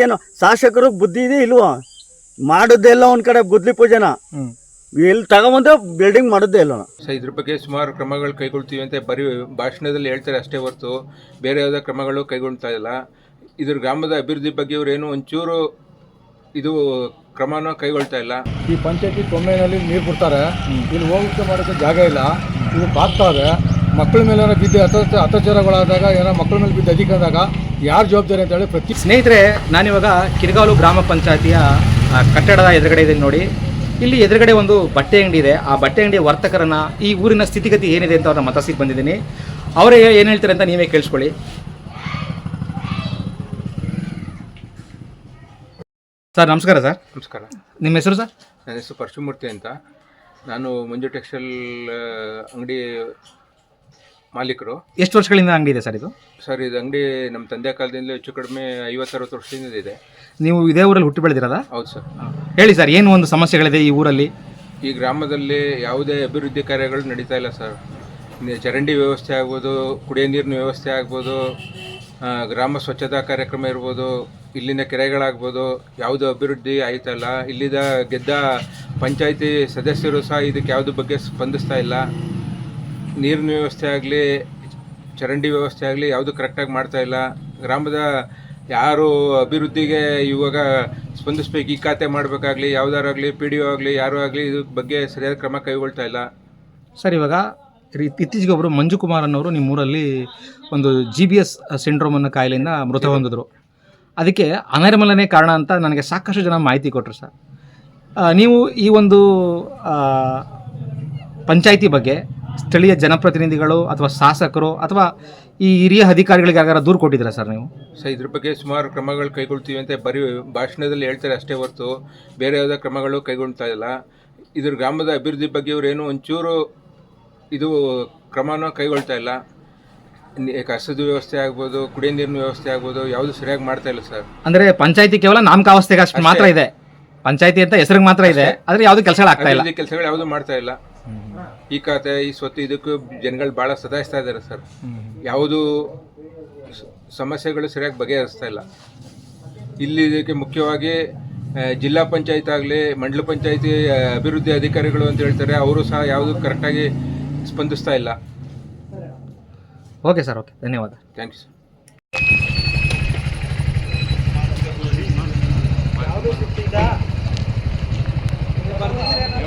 ಇವಾಗೇನು ಶಾಸಕರು ಬುದ್ಧಿ ಇದೆ ಇಲ್ವೋ? ಮಾಡೋದೆಲ್ಲ ಒಂದ್ ಕಡೆ ಗುದ್ಲಿ ಪೂಜೆನ. ಎಲ್ಲಿ ತಗೊಂಬಂದ್ರೆ ಬಿಲ್ಡಿಂಗ್ ಮಾಡೋದೇ ಇಲ್ಲ. ಸೊ ಇದ್ರ ಬಗ್ಗೆ ಸುಮಾರು ಕ್ರಮಗಳು ಕೈಗೊಳ್ತೀವಿ ಅಂತ ಬರೀ ಭಾಷಣದಲ್ಲಿ ಹೇಳ್ತಾರೆ ಅಷ್ಟೇ ಹೊರತು ಬೇರೆ ಯಾವುದೇ ಕ್ರಮಗಳು ಕೈಗೊಳ್ತಾ ಇಲ್ಲ. ಇದ್ರ ಗ್ರಾಮದ ಅಭಿವೃದ್ಧಿ ಬಗ್ಗೆ ಇವರೇನು ಒಂಚೂರು ಇದು ಕ್ರಮನ ಕೈಗೊಳ್ತಾ ಇಲ್ಲ. ಈ ಪಂಚಾಯತಿ ತೊಂಬೈನಲ್ಲಿ ನೀರು ಬಿಡ್ತಾರೆ. ಇಲ್ಲಿ ಹೋಗಕ್ಕೆ ಮಾಡೋಕ್ಕೆ ಜಾಗ ಇಲ್ಲ. ಇದು ಬಾಗ್ತಾ ಇದೆ. ಮಕ್ಕಳ ಮೇಲೆ ಏನೋ ಬಿದ್ದು ಅತ ಅತ್ಯಾಚಾರಗಳಾದಾಗ ಏನೋ ಮಕ್ಕಳ ಮೇಲೆ ಬಿದ್ದು ಆದಾಗ ಯಾರು ಜವಾಬ್ದಾರಿ ಅಂತ ಹೇಳಿ ಪ್ರತಿ ಸ್ನೇಹಿತರೆ ನಾನಿವಾಗ ಕಿರ್ಗಾಲು ಗ್ರಾಮ ಪಂಚಾಯತಿಯ ಕಟ್ಟಡದ ಎದುರುಗಡೆ ಇದೆ ನೋಡಿ. ಇಲ್ಲಿ ಎದುರುಗಡೆ ಒಂದು ಬಟ್ಟೆ ಅಂಗಡಿ ಇದೆ. ಆ ಬಟ್ಟೆ ಅಂಗಡಿಯ ವರ್ತಕರನ್ನು ಈ ಊರಿನ ಸ್ಥಿತಿಗತಿ ಏನಿದೆ ಅಂತ ಅವ್ರನ್ನ ಮತಸಿಗೆ ಬಂದಿದ್ದೀನಿ. ಅವರೇ ಏನು ಹೇಳ್ತಾರೆ ಅಂತ ನೀವೇ ಕೇಳಿಸ್ಕೊಳ್ಳಿ. ಸರ್ ನಮಸ್ಕಾರ ಸರ್. ನಮಸ್ಕಾರ. ನಿಮ್ಮ ಹೆಸರು ಸರ್? ನನ್ನ ಹೆಸರು ಪರಶುಮೂರ್ತಿ ಅಂತ. ನಾನು ಮಂಜು ಟೆಕ್ಸ್ಟೈಲ್ ಅಂಗಡಿ ಮಾಲೀಕರು. ಎಷ್ಟು ವರ್ಷಗಳಿಂದ ಅಂಗಡಿ ಇದೆ ಸರ್ ಇದು? ಸರ್ ಇದು ಅಂಗಡಿ ನಮ್ಮ ತಂದೆ ಕಾಲದಿಂದ ಹೆಚ್ಚು ಕಡಿಮೆ ಐವತ್ತರವತ್ತು ವರ್ಷದಿಂದ ಇದೆ. ನೀವು ಇದೇ ಊರಲ್ಲಿ ಹುಟ್ಟಿ ಬೆಳೆದಿರೋದಾ? ಹೌದು ಸರ್. ಹೇಳಿ ಸರ್ ಏನು ಒಂದು ಸಮಸ್ಯೆಗಳಿದೆ ಈ ಊರಲ್ಲಿ? ಈ ಗ್ರಾಮದಲ್ಲಿ ಯಾವುದೇ ಅಭಿವೃದ್ಧಿ ಕಾರ್ಯಗಳು ನಡೀತಾ ಇಲ್ಲ ಸರ್. ಚರಂಡಿ ವ್ಯವಸ್ಥೆ ಆಗ್ಬೋದು ಕುಡಿಯೋ ನೀರಿನ ವ್ಯವಸ್ಥೆ ಆಗ್ಬೋದು ಗ್ರಾಮ ಸ್ವಚ್ಛತಾ ಕಾರ್ಯಕ್ರಮ ಇರ್ಬೋದು ಇಲ್ಲಿನ ಕೆರೆಗಳಾಗ್ಬೋದು ಯಾವುದು ಅಭಿವೃದ್ಧಿ ಆಯ್ತಾ ಇಲ್ಲ. ಇಲ್ಲಿದ ಗೆದ್ದ ಪಂಚಾಯಿತಿ ಸದಸ್ಯರು ಸಹ ಇದಕ್ಕೆ ಯಾವುದು ಬಗ್ಗೆ ಸ್ಪಂದಿಸ್ತಾ ಇಲ್ಲ. ನೀರಿನ ವ್ಯವಸ್ಥೆ ಆಗಲಿ, ಚರಂಡಿ ವ್ಯವಸ್ಥೆ ಆಗಲಿ ಯಾವುದು ಕರೆಕ್ಟಾಗಿ ಮಾಡ್ತಾ ಇಲ್ಲ. ಗ್ರಾಮದ ಯಾರು ಅಭಿವೃದ್ಧಿಗೆ ಇವಾಗ ಸ್ಪಂದಿಸ್ಬೇಕು, ಈ ಖಾತೆ ಮಾಡಬೇಕಾಗ್ಲಿ ಯಾವುದಾರಾಗಲಿ ಪಿ ಡಿ ಒ ಆಗಲಿ, ಯಾರು ಆಗಲಿ ಇದ್ರ ಬಗ್ಗೆ ಸರಿಯಾದ ಕ್ರಮ ಕೈಗೊಳ್ತಾ ಇಲ್ಲ. ಸರ್, ಇವಾಗ ರೀ- ಇತ್ತೀಚೆಗೆ ಒಬ್ಬರು ಮಂಜು ಕುಮಾರ್ ಅನ್ನೋರು ನಿಮ್ಮೂರಲ್ಲಿ ಒಂದು ಜಿ ಬಿ ಎಸ್ ಸಿಂಡ್ರೋಮ್ ಅನ್ನೋ ಕಾಯಿಲೆಯಿಂದ ಮೃತ ಹೊಂದಿದ್ರು. ಅದಕ್ಕೆ ಅನರ್ಮಲನೇ ಕಾರಣ ಅಂತ ನನಗೆ ಸಾಕಷ್ಟು ಜನ ಮಾಹಿತಿ ಕೊಟ್ಟರು ಸರ್. ನೀವು ಈ ಒಂದು ಪಂಚಾಯಿತಿ ಬಗ್ಗೆ ಸ್ಥಳೀಯ ಜನಪ್ರತಿನಿಧಿಗಳು ಅಥವಾ ಶಾಸಕರು ಅಥವಾ ಈ ಹಿರಿಯ ಅಧಿಕಾರಿಗಳಿಗೆ ಯಾರು ದೂರು ಕೊಟ್ಟಿದ್ದೀರಾ ಸರ್ ನೀವು? ಸರ್ ಇದ್ರ ಬಗ್ಗೆ ಸುಮಾರು ಕ್ರಮಗಳು ಕೈಗೊಳ್ತೀವಿ ಅಂತ ಬರೀ ಭಾಷಣದಲ್ಲಿ ಹೇಳ್ತಾರೆ ಅಷ್ಟೇ ಹೊರತು ಬೇರೆ ಯಾವುದೇ ಕ್ರಮಗಳು ಕೈಗೊಳ್ತಾ ಇಲ್ಲ. ಇದ್ರ ಗ್ರಾಮದ ಅಭಿವೃದ್ಧಿ ಬಗ್ಗೆ ಇವರೇನು ಒಂಚೂರು ಇದು ಕ್ರಮನ ಕೈಗೊಳ್ತಾ ಇಲ್ಲ. ಕಸದ ವ್ಯವಸ್ಥೆ ಆಗ್ಬೋದು ಕುಡಿಯ ನೀರಿನ ವ್ಯವಸ್ಥೆ ಆಗ್ಬೋದು ಯಾವುದು ಸರಿಯಾಗಿ ಮಾಡ್ತಾ ಇಲ್ಲ ಸರ್. ಅಂದರೆ ಪಂಚಾಯಿತಿ ಕೇವಲ ನಾಮಕಾವಸ್ಥೆಗೆ ಅಷ್ಟು ಮಾತ್ರ ಇದೆ. ಪಂಚಾಯಿತಿ ಅಂತ ಹೆಸರಿಗೆ ಮಾತ್ರ ಇದೆ. ಆದರೆ ಯಾವುದೇ ಕೆಲಸಗಳಾಗ್ತಾ ಇಲ್ಲ. ಅಭಿವೃದ್ಧಿ ಕೆಲಸಗಳು ಯಾವುದು ಮಾಡ್ತಾ ಇಲ್ಲ. ಈ ಖಾತೆ ಈ ಸ್ವತ್ತು ಇದಕ್ಕೂ ಜನಗಳು ಭಾಳ ಸದಾಯಿಸ್ತಾ ಇದ್ದಾರೆ ಸರ್. ಯಾವುದು ಸಮಸ್ಯೆಗಳು ಸರಿಯಾಗಿ ಬಗೆಹರಿಸ್ತಾ ಇಲ್ಲ. ಇಲ್ಲಿ ಇದಕ್ಕೆ ಮುಖ್ಯವಾಗಿ ಜಿಲ್ಲಾ ಪಂಚಾಯತ್ ಆಗಲಿ ಮಂಡಲ ಪಂಚಾಯತಿ ಅಭಿವೃದ್ಧಿ ಅಧಿಕಾರಿಗಳು ಅಂತ ಹೇಳ್ತಾರೆ ಅವರು ಸಹ ಯಾವುದು ಕರೆಕ್ಟಾಗಿ ಸ್ಪಂದಿಸ್ತಾ ಇಲ್ಲ. Okay sir okay. ಧನ್ಯವಾದ. Thank you sir.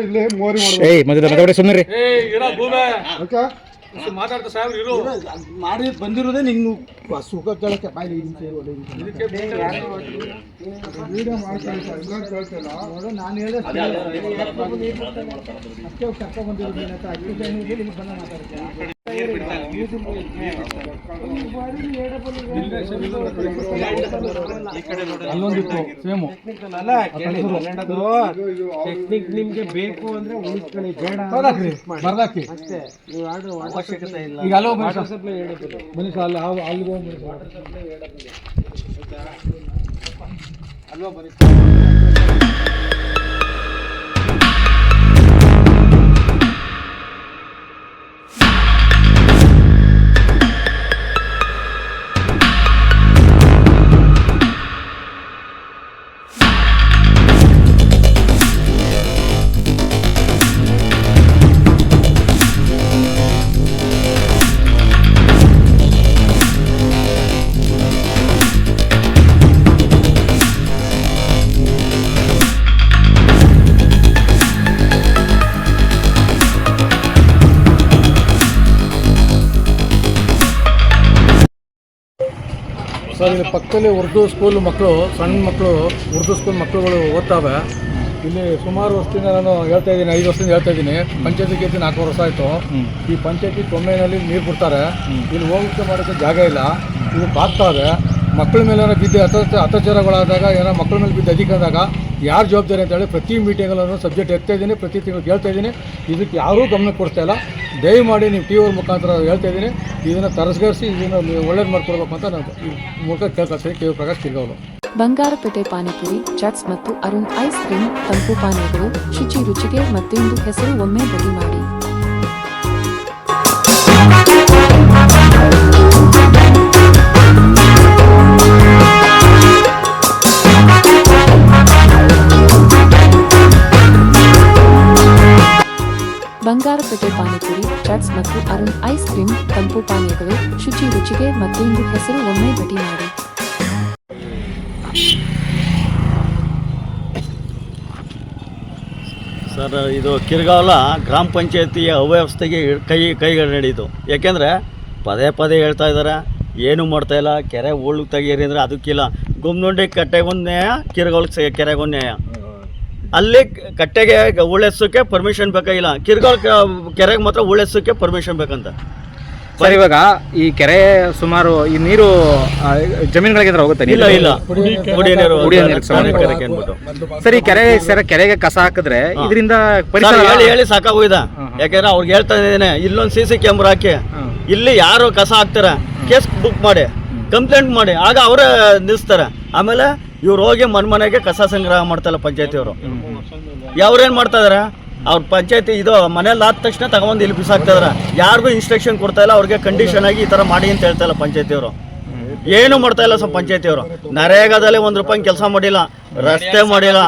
ಇಲ್ಲಿ ಮೋರಿ ಏಯ್ ಸುಮ್ಮನೆ ಓಕೆ ಮಾಡಿ ಬಂದಿರೋದೇ ನಿಂಗೆ ಸುಖ ಕೇಳಕ್ಕೆ ಬಾಯಿ ವಿಡಿಯೋ ಹೇಳ್ತಿಲ್ಲ ನಾನು ಹೇಳಿದೆ ಅಷ್ಟೇ. ಬಂದ ಮಾತಾಡ್ತೀನಿ ಅಲ್ಲೊಂದಿತ್ತು ಸೇಮು. ಟೆಕ್ನಿಕ್ ನಿಮ್ಗೆ ಬೇಕು ಅಂದ್ರೆ ಉಳಿಸ್ಕೊಳ್ಳಿ. ಬೇಡ ಬರ್ದಾಕ್ರಿ. ಬರ್ದಾಕಿ ಅಷ್ಟೇ. ನೀವು ಅವಶ್ಯಕತೆ ಇಲ್ಲ. ಈಗ ಅಲ್ಲೋ ಮನುಷ್ಯ ಸರ್ ಅಲ್ಲಿ ಅಲ್ಲಿ ಅಲ್ಲಿ ಅಲ್ಲಿಗೆ ಸರ್ ಇಲ್ಲಿ ಪಕ್ಕದಲ್ಲಿ ಉರ್ದು ಸ್ಕೂಲ್ ಮಕ್ಕಳು ಸಣ್ಣ ಮಕ್ಕಳು ಉರ್ದು ಸ್ಕೂಲ್ ಮಕ್ಕಳುಗಳು ಓದ್ತಾವೆ. ಇಲ್ಲಿ ಸುಮಾರು ವರ್ಷದಿಂದ ನಾನು ಹೇಳ್ತಾ ಇದ್ದೀನಿ ಐದು ವರ್ಷದಿಂದ ಹೇಳ್ತಾ ಇದ್ದೀನಿ. ಪಂಚಾಯತಿ ಗೆದ್ದು ನಾಲ್ಕು ವರ್ಷ ಆಯಿತು. ಈ ಪಂಚಾಯತಿ ತೊಂಬೈನಲ್ಲಿ ನೀರು ಬಿಡ್ತಾರೆ. ಇಲ್ಲಿ ಹೋಗೋಕ್ಕೆ ಮಾಡೋಕ್ಕೆ ಜಾಗ ಇಲ್ಲ. ಇದು ಬಾಗ್ತಾ ಇದೆ. ಮಕ್ಕಳ ಮೇಲೆ ಬಿದ್ದು ಅತ ಅತ್ಯಾಚಾರಗಳಾದಾಗ, ಏನೋ ಮಕ್ಕಳ ಮೇಲೆ ಬಿದ್ದು ಅಧಿಕಾದಾಗ ಯಾರು ಜವಾಬ್ದಾರಿ ಅಂತೇಳಿ ಪ್ರತಿ ಮೀಟಿಂಗಲ್ಲೂ ಸಬ್ಜೆಕ್ಟ್ ಎತ್ತಾ ಇದ್ದೀನಿ, ಪ್ರತಿ ತಿಂಗಳು ಕೇಳ್ತಾ ಇದ್ದೀನಿ. ಇದಕ್ಕೆ ಯಾರೂ ಗಮನ ಕೊಡ್ತಾ ಇಲ್ಲ. ದಯಮಾಡಿ ನೀವು ಟಿ ವಿ ಮುಖಾಂತರ ಹೇಳ್ತಾ ಇದ್ದೀನಿ. ಇದನ್ನು ತರಸ್ಗರಿಸಿ, ಇದನ್ನು ಒಳ್ಳೇದು ಮಾಡ್ಕೊಡ್ಬೇಕು ಅಂತ ನಾನು ಮೂಲಕ ಕೇಳ್ಕೊಳ್ತೀನಿ. ಕೆ ವಿ ಪ್ರಕಾಶ್ ಸಿಗೋರು ಬಂಗಾರಪೇಟೆ ಪಾನಿಪುರಿ, ಚಾಟ್ಸ್ ಮತ್ತು ಅರುಣ್ ಐಸ್ ಕ್ರೀಮ್, ತಂಪು ಪಾನೀಯಗಳು, ಶುಚಿ ರುಚಿಗೆ ಮತ್ತೊಂದು ಹೆಸರು ಒಮ್ಮೆ ಬದಿ ಮಾಡಿ. ಬಂಗಾರಪೇಟೆ ಪಾನಿಪುರಿ, ಚಟ್ಸ್ ಮತ್ತು ಅರುಣ್ ಐಸ್ ಕ್ರೀಮ್, ತಂಪು ಪಾನೀಯಗಳು, ಶುಚಿ ರುಚಿಗೆ ಮತ್ತೊಂದು ಹೆಸರು ಒಮ್ಮೆ ಭೇಟಿ ಮಾಡಿ. ಸರ್, ಇದು ಕಿರ್ಗಾವಲ ಗ್ರಾಮ ಪಂಚಾಯತಿಯ ಅವ್ಯವಸ್ಥೆಗೆ ಕೈ ಕೈಗಳು ನಡೆಯಿತು. ಯಾಕೆಂದರೆ ಪದೇ ಪದೇ ಹೇಳ್ತಾ ಇದ್ದಾರೆ, ಏನೂ ಮಾಡ್ತಾ ಇಲ್ಲ, ಕೆರೆ ಉಳ್ಳು ತೆಗೀರಿ ಅಂದರೆ ಅದಕ್ಕಿಲ್ಲ. ಗುಮ್ನುಂಡಿ ಕಟ್ಟೆಗೊಂದು ನ್ಯಾಯ ಕಿರ್ಗಾವಲ್ಗೆ ಕೆರೆಗೊಂದು ನ್ಯಾಯ ಅಲ್ಲಿ ಕಟ್ಟೆಗೆ ಉಳೆಸೋಕ್ಕೆ ಪರ್ಮಿಷನ್ ಬೇಕಾಗಿಲ್ಲ ಕಿರ್ಗಾವ್ ಕೆರೆಗೆ ಮಾತ್ರ ಉಳೆಸೋಕ್ಕೆ ಪರ್ಮಿಷನ್ ಬೇಕಂತ. ಸರ್ ಇವಾಗ ಈ ಕೆರೆ ಸುಮಾರು ಈ ನೀರು ಜಮೀನುಗಳಿಗೆ ಹೋಗುತ್ತೆ? ಇಲ್ಲ ನೀರು? ಇಲ್ಲ ಸರ್ ಈ ಕೆರೆ ಸರ್ ಕೆರೆಗೆ ಕಸ ಹಾಕಿದ್ರೆ ಇದರಿಂದ ಹೇಳಿ ಹೇಳಿ ಸಾಕಾಗೋಯ್ದ ಯಾಕಂದ್ರೆ ಅವ್ರಿಗೆ ಹೇಳ್ತಾ ಇದ್ದೇನೆ ಇಲ್ಲೊಂದು ಸಿ ಸಿ ಕ್ಯಾಮ್ರಾ ಹಾಕಿ ಇಲ್ಲಿ ಯಾರು ಕಸ ಹಾಕ್ತಾರ ಕೇಸ್ ಬುಕ್ ಮಾಡಿ ಕಂಪ್ಲೇಂಟ್ ಮಾಡಿ ಆಗ ಅವರೇ ನಿಲ್ಲಿಸ್ತಾರೆ ಆಮೇಲೆ ಇವ್ರು ಹೋಗಿ ಮನ್ ಮನೆಗೆ ಕಸ ಸಂಗ್ರಹ ಪಂಚಾಯತಿಯವರು. ಯಾವ್ರೇನು ಮಾಡ್ತಾ ಇದಾರೆ ಅವ್ರ ಪಂಚಾಯತಿ ಇದು ಮನೇಲಿ ಆದ ತಕ್ಷಣ ತಗೊಂಡು ಇಲ್ಲಿ ಬಿಸಾಕ್ತಾ ಇದಾರೆ ಯಾರಿಗೂ ಇನ್ಸ್ಟ್ರಕ್ಷನ್ ಕೊಡ್ತಾ ಇಲ್ಲ ಅವ್ರಿಗೆ ಕಂಡೀಷನ್ ಆಗಿ ಈ ಥರ ಮಾಡಿ ಅಂತ ಹೇಳ್ತಾ ಇಲ್ಲ ಪಂಚಾಯತಿಯವರು. ಏನು ಮಾಡ್ತಾ ಇಲ್ಲ ಸ್ವಲ್ಪ ಪಂಚಾಯತಿಯವರು. ನರೇಗಾದಲ್ಲಿ ಒಂದ್ ರೂಪಾಯಿ ಕೆಲಸ ಮಾಡಿಲ್ಲ ರಸ್ತೆ ಮಾಡಿಲ್ಲ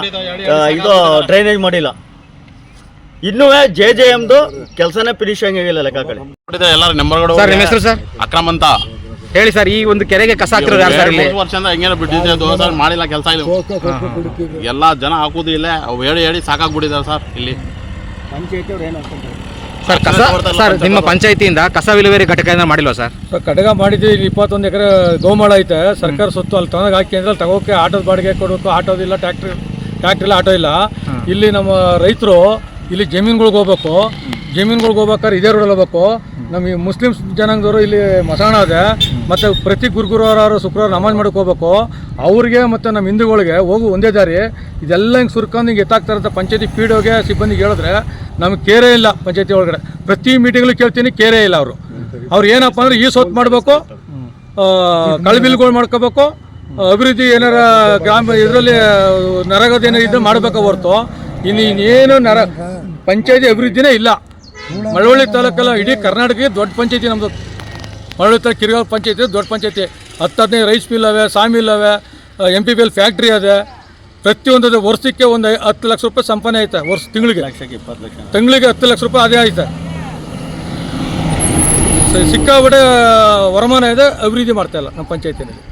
ಇದು ಡ್ರೈನೇಜ್ ಮಾಡಿಲ್ಲ. ಇನ್ನು ಜೆ ಜೆ ಎಮ್ದು ಕೆಲಸನೇ ಫಿನಿಶ್ ಆಗಿಲ್ಲ ಲೆಕ್ಕ ಕಡೆ. ನೋಡಿದ್ರೆ ಎಲ್ಲಾರು ನಂಬರ್ಗಳು ಸರ್ ನಿಮ್ಮ ಹೆಸರು ಸರ್? ಅಕ್ರಮ್ ಅಂತ. ಹೇಳಿ ಸರ್ ಈ ಒಂದು ಕೆರೆಗೆ ಕಸ ಹಾಕಿರೋದು ಯಾರು ಸರ್ ಇಲ್ಲಿ? ಮೂರು ವರ್ಷದಿಂದ ಹೆಂಗೇನೋ ಮಾಡಿಲ್ಲ ಕೆಲಸ ಇಲ್ಲ ಎಲ್ಲ ಜನ ಹಾಕುದು ಇಲ್ಲ ಅವು ಹೇಳಿ ಹೇಳಿ ಸಾಕಾಗ್ಬಿಟ್ಟಿದ್ದಾರೆ ಸರ್ ಇಲ್ಲಿ. ಸರ್ ಕಸ ಸರ್ ನಿಮ್ಮ ಪಂಚಾಯತಿಯಿಂದ ಕಸ ವಿಲೇವಾರಿ ಘಟಕ ಏನಾದ್ರು ಮಾಡಿಲ್ವಾ ಸರ್? ಸೊ ಕಡಗ ಮಾಡಿದ್ವಿ ಇಲ್ಲಿ ಇಪ್ಪತ್ತೊಂದು ಎಕರೆ ಗೋಮಾಳ ಐತೆ. ಸರ್ಕಾರ ಸೊತ್ತು ಅಲ್ಲಿ ತನಕ ಹಾಕಿ ಅಂದ್ರೆ ತಗೋಕೆ ಆಟೋದ ಬಾಡಿಗೆ ಕೊಡಬೇಕು ಆಟೋದಿಲ್ಲ ಟ್ಯಾಕ್ಟ್ರಿ ಟ್ಯಾಕ್ಟ್ರಿ ಇಲ್ಲ ಆಟೋ ಇಲ್ಲ. ಇಲ್ಲಿ ನಮ್ಮ ರೈತರು ಇಲ್ಲಿ ಜಮೀನುಗಳ್ಗೆ ಹೋಗ್ಬೇಕು. ಜಮೀನ್ಗಳ್ಗೆ ಹೋಗ್ಬೇಕಾದ್ರೆ ಇದೇ ರೋಡಲ್ಲಿ ಹೋಗ್ಬೇಕು. ನಮ್ಮ ಈ ಮುಸ್ಲಿಮ್ಸ್ ಜನಾಂಗದವರು ಇಲ್ಲಿ ಮಸಾಣ ಇದೆ. ಮತ್ತು ಪ್ರತಿ ಗುರುಗುರುವಾರ ಶುಕ್ರವಾರ ನಮಾಜ್ ಮಾಡಕ್ಕೆ ಹೋಗ್ಬೇಕು. ಅವ್ರಿಗೆ ಮತ್ತು ನಮ್ಮ ಹಿಂದೂಗಳಿಗೆ ಹೋಗು ಒಂದೇ ದಾರಿ. ಇದೆಲ್ಲ ಹಿಂಗೆ ಸುರ್ಕೊಂಡು ಹಿಂಗೆ ಎತ್ತಾಗ್ತಾ ಇರುತ್ತೆ ಪಂಚಾಯತಿ ಪೀಡೋಗೆ ಸಿಬ್ಬಂದಿಗೆ ಹೇಳಿದ್ರೆ ನಮ್ಗೆ ಕೇರೆ ಇಲ್ಲ ಪಂಚಾಯತಿ ಒಳಗಡೆ. ಪ್ರತಿ ಮೀಟಿಂಗ್ಲು ಕೇಳ್ತೀನಿ, ಕೇರೇ ಇಲ್ಲ ಅವರು. ಅವ್ರು ಏನಪ್ಪ ಅಂದ್ರೆ ಈ ಸೊತ್ತು ಮಾಡಬೇಕು ಕಳಬಿಲ್ಗಳು ಮಾಡ್ಕೋಬೇಕು, ಅಭಿವೃದ್ಧಿ ಏನಾರ ಗ್ರಾಮ ಇದರಲ್ಲಿ ನರಗದ ಏನಾರ ಇದ್ದು ಮಾಡಬೇಕು ಹೊರತು. ಇನ್ನು ಇನ್ನೇನು ನರ, ಪಂಚಾಯತಿ ಅಭಿವೃದ್ಧಿನೇ ಇಲ್ಲ. ಮಳವಳ್ಳಿ ತಾಲೂಕಲ್ಲ ಇಡೀ ಕರ್ನಾಟಕಕ್ಕೆ ದೊಡ್ಡ ಪಂಚಾಯತಿ ನಮ್ಮದು ತಾಲೂಕು ಕಿರ್ಗಾವ್ ಪಂಚಾಯತಿ ದೊಡ್ಡ ಪಂಚಾಯತಿ. ಹತ್ತು ಹದಿನೈದು ರೈಸ್ ಮಿಲ್ ಅವೆ ಸಾ ಮಿಲ್ ಅವೆ M P B L factory ಅದೆ. ವರ್ಷಕ್ಕೆ ಒಂದು ಹತ್ತು ಲಕ್ಷ ರೂಪಾಯಿ ಸಂಪನೆ ಐತೆ ವರ್ಷ ತಿಂಗಳಿಗೆ. ಲಕ್ಷಕ್ಕೆ ಇಪ್ಪತ್ತು ಲಕ್ಷ. ತಿಂಗಳಿಗೆ ಹತ್ತು ಲಕ್ಷ ರೂಪಾಯಿ ಅದೇ ಐತೆ. ಸಿಕ್ಕಾಬಿಟ್ಟೆ ವರಮಾನ ಇದೆ ಅಭಿವೃದ್ಧಿ ಮಾಡ್ತಾ ಇಲ್ಲ ನಮ್ಮ ಪಂಚಾಯತಿನಲ್ಲಿ.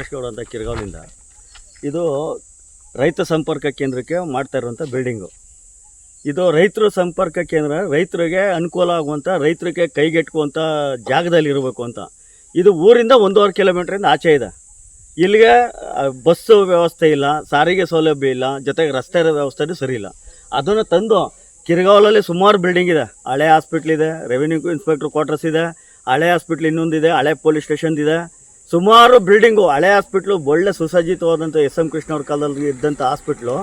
ಪ್ರಕಾಶ್ ಅಂತ ಕಿರ್ಗಾವ್ನಿಂದ. ಇದು ರೈತ ಸಂಪರ್ಕ ಕೇಂದ್ರಕ್ಕೆ ಮಾಡ್ತಾ ಇರುವಂಥ ಬಿಲ್ಡಿಂಗು ಇದು ರೈತರ ಸಂಪರ್ಕ ಕೇಂದ್ರ, ರೈತರಿಗೆ ಅನುಕೂಲ ಆಗುವಂಥ ರೈತರಿಗೆ ಕೈಗೆಟ್ಕುವಂಥ ಜಾಗದಲ್ಲಿ ಇರಬೇಕು ಅಂತ. ಇದು ಊರಿಂದ ಒಂದೂವರೆ ಕಿಲೋಮೀಟ್ರಿಂದ ಆಚೆ ಇದೆ. ಇಲ್ಲಿಗೆ ಬಸ್ಸು ವ್ಯವಸ್ಥೆ ಇಲ್ಲ, ಸಾರಿಗೆ ಸೌಲಭ್ಯ ಇಲ್ಲ, ಜೊತೆಗೆ ರಸ್ತೆ ವ್ಯವಸ್ಥೆನೂ ಸರಿ ಇಲ್ಲ. ಅದನ್ನು ತಂದು ಕಿರ್ಗಾವಲಲ್ಲಿ ಸುಮಾರು ಬಿಲ್ಡಿಂಗ್ ಇದೆ. ಹಳೆ ಹಾಸ್ಪಿಟ್ಲ್ ಇದೆ ರೆವಿನ್ಯೂ ಇನ್ಸ್ಪೆಕ್ಟರ್ ಕ್ವಾರ್ಟರ್ಸ್ ಇದೆ, ಹಳೆ ಹಾಸ್ಪಿಟ್ಲ್ ಇನ್ನೊಂದಿದೆ, ಹಳೆ ಪೊಲೀಸ್ ಸ್ಟೇಷನ್ ಇದೆ. ಸುಮಾರು ಬಿಲ್ಡಿಂಗು ಹಳೆ ಹಾಸ್ಪಿಟ್ಲು ಒಳ್ಳೆ ಸುಸಜ್ಜಿತವಾದಂಥ ಎಸ್ ಎಂ ಕೃಷ್ಣ ಅವ್ರ ಕಾಲದಲ್ಲಿ ಇದ್ದಂಥ ಹಾಸ್ಪಿಟ್ಲು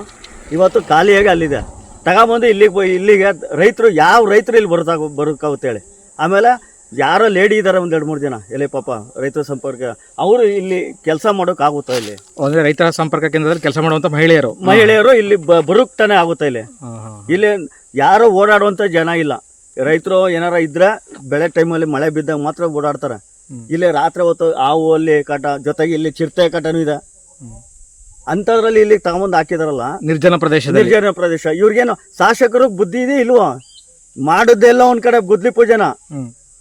ಇವತ್ತು ಖಾಲಿಯಾಗಿ ಅಲ್ಲಿದೆ. ತಗೊಂಬಂದು ಇಲ್ಲಿಗೆ ಇಲ್ಲಿಗೆ ರೈತರು ಯಾವ ರೈತರು ಇಲ್ಲಿ ಬರ್ತಾಗ ಬರೋಕ್ಕಾಗುತ್ತೇಳಿ ಆಮೇಲೆ ಯಾರೋ ಲೇಡಿ ಇದ್ದಾರೆ ಒಂದು ಎರಡು ಮೂರು ಜನ ಎಲೆ ಪಾಪ ರೈತರ ಸಂಪರ್ಕ. ಅವರು ಇಲ್ಲಿ ಕೆಲಸ ಮಾಡೋಕ್ಕಾಗುತ್ತಾ ಆಗುತ್ತಾ ಇಲ್ಲಿ? ಅಂದರೆ ರೈತರ ಸಂಪರ್ಕ ಕೇಂದ್ರದಲ್ಲಿ ಕೆಲಸ ಮಾಡುವಂಥ ಮಹಿಳೆಯರು. ಮಹಿಳೆಯರು ಇಲ್ಲಿ ಬ ಬರುಕ್ತಾನೆ ಆಗುತ್ತಾ ಇಲ್ಲಿ? ಇಲ್ಲಿ ಯಾರೋ ಓಡಾಡುವಂಥ ಜನ ಇಲ್ಲ. ರೈತರು ಏನಾರ ಇದ್ರೆ ಬೆಳೆ ಟೈಮಲ್ಲಿ ಮಳೆ ಬಿದ್ದಾಗ ಮಾತ್ರ ಓಡಾಡ್ತಾರೆ. ಇಲ್ಲಿ ರಾತ್ರಿ ಹೊತ್ತು ಹಾವು ಅಲ್ಲಿ ಕಟ ಜೊತೆಗೆ ಇಲ್ಲಿ ಚಿರತೆ ಕಟನೂ ಇದೆ. ಅಂಥದ್ರಲ್ಲಿ ಇಲ್ಲಿ ತಗೊಂಬಂದು ಹಾಕಿದಾರಲ್ಲ? ನಿರ್ಜನ ಪ್ರದೇಶ ನಿರ್ಜನ ಪ್ರದೇಶ. ಇವ್ರಿಗೇನು ಶಾಸಕರು ಬುದ್ಧಿ ಇದೆ ಇಲ್ವೋ? ಮಾಡೋದೆಲ್ಲ ಒಂದ್ ಕಡೆ ಗುದ್ಲಿ ಪೂಜೆನ.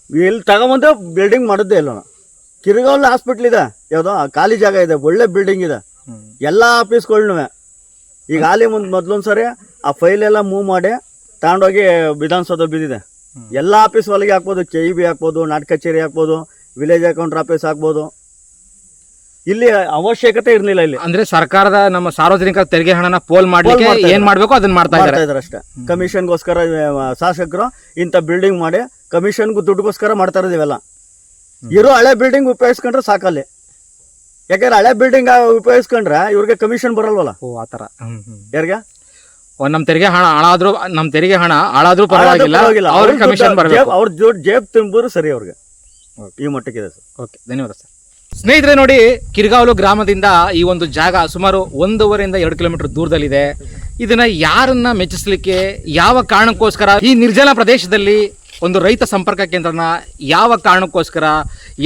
ಇಲ್ಲಿ ತಗೊಂಬಂದು ಬಿಲ್ಡಿಂಗ್ ಮಾಡೋದೇ ಇಲ್ಲ. ಕಿರ್ಗಾವಲ್ ಹಾಸ್ಪಿಟ್ಲ್ ಇದೆ. ಯಾವುದೋ ಖಾಲಿ ಜಾಗ ಇದೆ. ಒಳ್ಳೆ ಬಿಲ್ಡಿಂಗ್ ಇದೆ. ಎಲ್ಲಾ ಆಫೀಸ್ಗಳ್ನು ಈಗ ಅಲ್ಲಿ ಮುಂದೆ ಮೊದ್ಲೊಂದ್ಸರಿ ಆ ಫೈಲ್ ಎಲ್ಲ ಮೂವ್ ಮಾಡಿ ತಗೊಂಡೋಗಿ ವಿಧಾನಸೌಧ ಬಿದ್ದಿದೆ. ಎಲ್ಲ ಆಫೀಸ್ ಒಳಗೆ ಹಾಕ್ಬೋದು ಕೆ ಇ ಬಿ ಹಾಕ್ಬೋದು ನಾಟಕ ಕಚೇರಿ ಹಾಕ್ಬೋದು. ವಿಲೇಜ್ ಅಕೌಂಟ್ ಆಫೀಸ್ ಆಗ್ಬೋದು ಇಲ್ಲಿ ಅವಶ್ಯಕತೆ ಇರಲಿಲ್ಲ ಇಲ್ಲಿ. ಅಂದ್ರೆ ಸರ್ಕಾರದ ನಮ್ಮ ಸಾರ್ವಜನಿಕ ತೆರಿಗೆ ಹಣನ ಪೋಲ್ ಮಾಡ್ಲಿಕ್ಕೆ ಮಾಡ್ತಾ ಇದ್ದಾರೆ. ಏನ್ ಮಾಡ್ಬೇಕು ಅದನ್ನ ಮಾಡ್ತಾ ಇದ್ದಾರೆ. ಮಾಡ್ತಾ ಇದಾರೆ ಅಷ್ಟೇ. ಕಮಿಷನ್ಗೋಸ್ಕರ ಆ, ಶಾಸಕರು ಇಂಥ ಬಿಲ್ಡಿಂಗ್ ಮಾಡಿ ಕಮಿಷನ್ಗೂ ದುಡ್ಡುಗೋಸ್ಕರ ಮಾಡ್ತಾ ಇರೋದು ಇವೆಲ್ಲ. ಇರೋ ಹಳೆ ಬಿಲ್ಡಿಂಗ್ ಉಪಯೋಗಿಸ್ಕೊಂಡ್ರೆ ಸಾಕಲ್ಲಿ. ಯಾಕಂದ್ರೆ ಹಳೆ ಬಿಲ್ಡಿಂಗ್ ಉಪಯೋಗಿಸ್ಕೊಂಡ್ರೆ ಇವ್ರಿಗೆ ಕಮಿಷನ್ ಬರಲ್ವಲ್ಲ? ಓ ಆತರ ಹ್ಮ್ ಹ್ಮ್. ಯಾರಿಗೆ? ಓ, ನಮ್ ತೆರಿಗೆ ಹಣ ಹಾಳಾದ್ರೂ ನಮ್ ತೆರಿಗೆ ಹಣ ಹಾಳಾದ್ರೂ ಪರವಾಗಿಲ್ಲ. ಅವ್ರಿಗೆ ಕಮಿಷನ್ ಬರಬೇಕು. ಅವ್ರ ಜೋಡ್ ಜೇಬ್ ತುಂಬಿದ್ರು ಸರಿ ಅವ್ರಿಗೆ. ಈ ಮಟ್ಟಕ್ಕಿದೆ ಸರ್. ಓಕೆ, ಧನ್ಯವಾದ ಸರ್. ಸ್ನೇಹಿತರೆ ನೋಡಿ, ಕಿರ್ಗಾವಲು ಗ್ರಾಮದಿಂದ ಈ ಒಂದು ಜಾಗ ಸುಮಾರು ಒಂದೂವರೆಯಿಂದ ಎರಡು ಕಿಲೋಮೀಟರ್ ದೂರದಲ್ಲಿದೆ. ಇದನ್ನ ಯಾರನ್ನ ಮೆಚ್ಚಿಸ್ಲಿಕ್ಕೆ ಯಾವ ಕಾರಣಕ್ಕೋಸ್ಕರ ಈ ನಿರ್ಜನ ಪ್ರದೇಶದಲ್ಲಿ ಒಂದು ರೈತ ಸಂಪರ್ಕ ಕೇಂದ್ರನ ಯಾವ ಕಾರಣಕ್ಕೋಸ್ಕರ,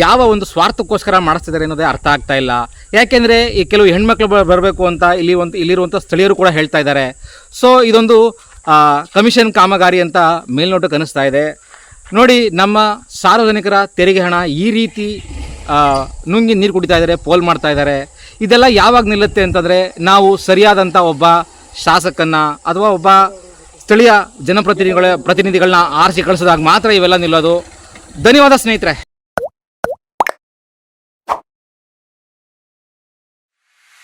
ಯಾವ ಒಂದು ಸ್ವಾರ್ಥಕ್ಕೋಸ್ಕರ ಮಾಡಿಸ್ತಿದ್ದಾರೆ ಅನ್ನೋದೇ ಅರ್ಥ ಆಗ್ತಾ ಇಲ್ಲ. ಯಾಕೆಂದರೆ ಈ ಕೆಲವು ಹೆಣ್ಮಕ್ಳು ಬರಬೇಕು ಅಂತ ಇಲ್ಲಿ ಒಂದು ಇಲ್ಲಿರುವಂಥ ಸ್ಥಳೀಯರು ಕೂಡ ಹೇಳ್ತಾ ಇದ್ದಾರೆ. ಸೊ ಇದೊಂದು ಕಮಿಷನ್ ಕಾಮಗಾರಿ ಅಂತ ಮೇಲ್ನೋಟಕ್ಕೆ ಅನಿಸ್ತಾ ಇದೆ. ನೋಡಿ, ನಮ್ಮ ಸಾರ್ವಜನಿಕರ ತೆರಿಗೆ ಹಣ ಈ ರೀತಿ ನುಂಗಿ ನೀರು ಕುಡಿತಾ ಇದ್ದಾರೆ, ಪೋಲ್ ಮಾಡ್ತಾ ಇದ್ದಾರೆ. ಇದೆಲ್ಲ ಯಾವಾಗ ನಿಲ್ಲುತ್ತೆ ಅಂತಂದರೆ, ನಾವು ಸರಿಯಾದಂಥ ಒಬ್ಬ ಶಾಸಕನ್ನ ಅಥವಾ ಒಬ್ಬ ಸ್ಥಳೀಯ ಜನಪ್ರತಿನಿಧಿಗಳ, ಪ್ರತಿನಿಧಿಗಳನ್ನ ಆರಿಸಿ ಕಳಿಸಿದಾಗ ಮಾತ್ರ ಇವೆಲ್ಲ ನಿಲ್ಲೋದು. ಧನ್ಯವಾದ ಸ್ನೇಹಿತರೆ.